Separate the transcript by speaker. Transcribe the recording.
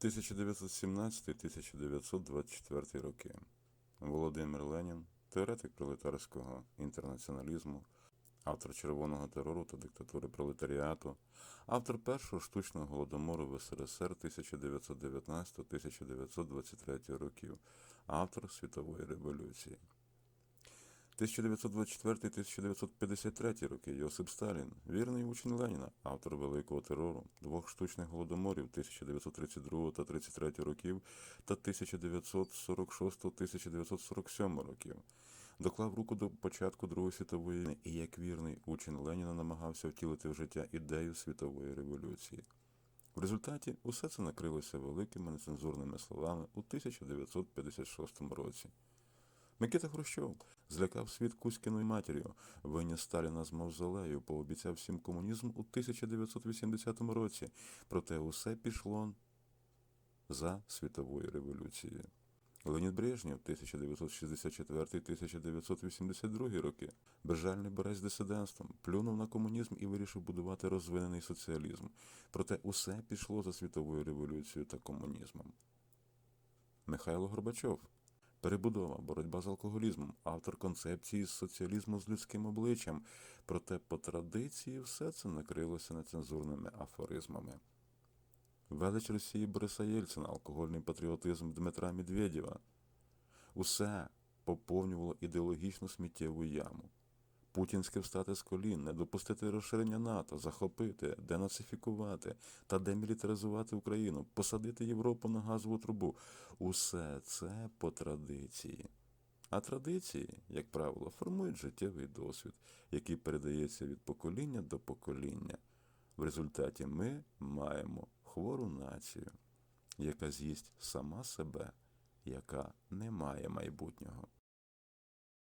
Speaker 1: 1917-1924 роки. Володимир Ленін, теоретик пролетарського інтернаціоналізму, автор червоного терору та диктатури пролетаріату, автор першого штучного голодомору в СРСР 1919-1923 років, автор світової революції. 1924-1953 роки Йосип Сталін, вірний учень Леніна, автор Великого терору, двох штучних голодоморів 1932 та 33 років та 1946-1947 років. Доклав руку до початку Другої світової війни і як вірний учень Леніна намагався втілити в життя ідею світової революції. В результаті усе це накрилося великими нецензурними словами у 1956 році. Микита Хрущов злякав світ Кузькіною матір'ю, виніс Сталіна з мавзолею, пообіцяв всім комунізм у 1980 році, проте усе пішло за світовою революцією. Леонід Брежнєв 1964-1982 роки, безжальний борець з дисидентством, плюнув на комунізм і вирішив будувати розвинений соціалізм. Проте усе пішло за світовою революцією та комунізмом. Михайло Горбачов Перебудова, боротьба з алкоголізмом, автор концепції соціалізму з людським обличчям. Проте по традиції все це накрилося нецензурними афоризмами. Велич Росії Бориса Єльцина, алкогольний патріотизм Дмитра Медведєва. Усе поповнювало ідеологічну сміттєву яму. Путінське встати з колін, не допустити розширення НАТО, захопити, денацифікувати та демілітаризувати Україну, посадити Європу на газову трубу. Усе це по традиції. А традиції, як правило, формують життєвий досвід, який передається від покоління до покоління. В результаті ми маємо хвору націю, яка з'їсть сама себе, яка не має майбутнього.